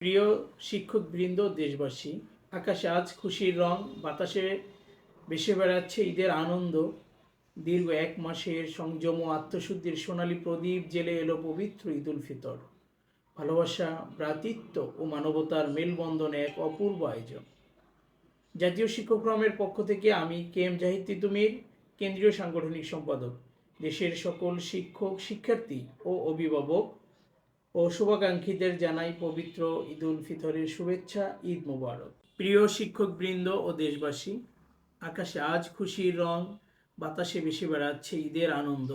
প্রিয় শিক্ষকবৃন্দ, দেশবাসী, আকাশে আজ খুশির রং, বাতাসে ভেসে বেড়াচ্ছে ঈদের আনন্দ। দীর্ঘ এক মাসের সংযম ও আত্মশুদ্ধির সোনালী প্রদীপ জেলে এলো পবিত্র ঈদ উল ফিতর। ভালোবাসা, ভ্রাতৃত্ব ও মানবতার মেলবন্ধনে এক অপূর্ব আয়োজন। জাতীয় শিক্ষকক্রমের পক্ষ থেকে আমি কে এম জাহিদ তিতুমির, কেন্দ্রীয় সাংগঠনিক সম্পাদক। দেশের সকল শিক্ষক, শিক্ষার্থী ও অভিভাবক ও শুভাকাঙ্ক্ষীদের জানাই পবিত্র ঈদ উল ফিতরের শুভেচ্ছা, ঈদ মোবারক। প্রিয় শিক্ষকবৃন্দ ও দেশবাসী, আকাশে আজ খুশির রং, বাতাসে বেশি বেড়াচ্ছে ঈদের আনন্দ।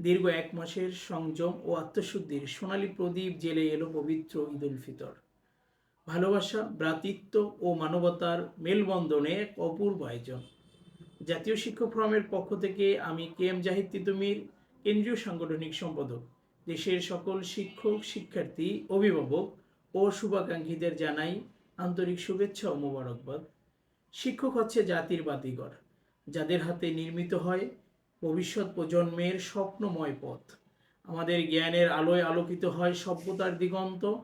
দীর্ঘ এক মাসের সংযম ও আত্মশুদ্ধির সোনালী প্রদীপ জেলে এলো পবিত্র ঈদ উল ফিতর। ভালোবাসা, ভ্রাতৃত্ব ও মানবতার মেলবন্ধনে এক অপূর্ব আয়োজন। জাতীয় শিক্ষক ফোরামের পক্ষ থেকে আমি কে এম জাহিদ তিতুমির, কেন্দ্রীয় সাংগঠনিক সম্পাদক। দেশের সকল শিক্ষক, শিক্ষার্থী, অভিভাবক ও শুভাকাঙ্ক্ষীদের জানাই আন্তরিক শুভেচ্ছা ও মোবারকবাদ। শিক্ষক হচ্ছে জাতির বাতিঘর, যাদের হাতে নির্মিত হয় ভবিষ্যৎ প্রজন্মের স্বপ্নময় পথ। আমাদের জ্ঞানের আলোয় আলোকিত হয় সভ্যতার দিগন্ত।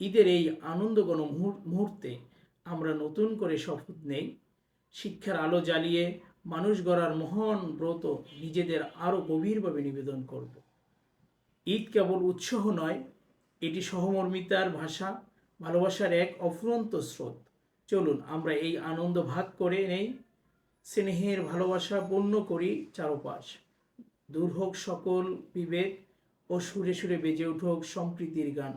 ঈদের এই মুহূর- মুহূর্তে আমরা নতুন করে শপথ নেই। শিক্ষার আলো জ্বালিয়ে মানুষ গড়ার মহান ব্রত নিজেদের আরও গভীরভাবে নিবেদন করব। ঈদ কেবল উৎসাহ নয়, এটি সহমর্মিতার ভাষা, ভালোবাসার এক অফুরন্ত স্রোত। চলুন, আমরা এই আনন্দ ভাগ করে নেই, স্নেহের ভালোবাসা পূর্ণ করি চারপাশ। দূর হোক সকল বিভেদ ও সুরে সুরে বেজে উঠুক সম্প্রীতির গান।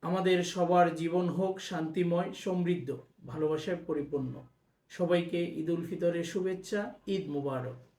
আমাদের সবার জীবন হোক শান্তিময়, সমৃদ্ধ, ভালোবাসায় পরিপূর্ণ। সবাইকে ঈদ উল ফিতরের শুভেচ্ছা, ঈদ মুবারক।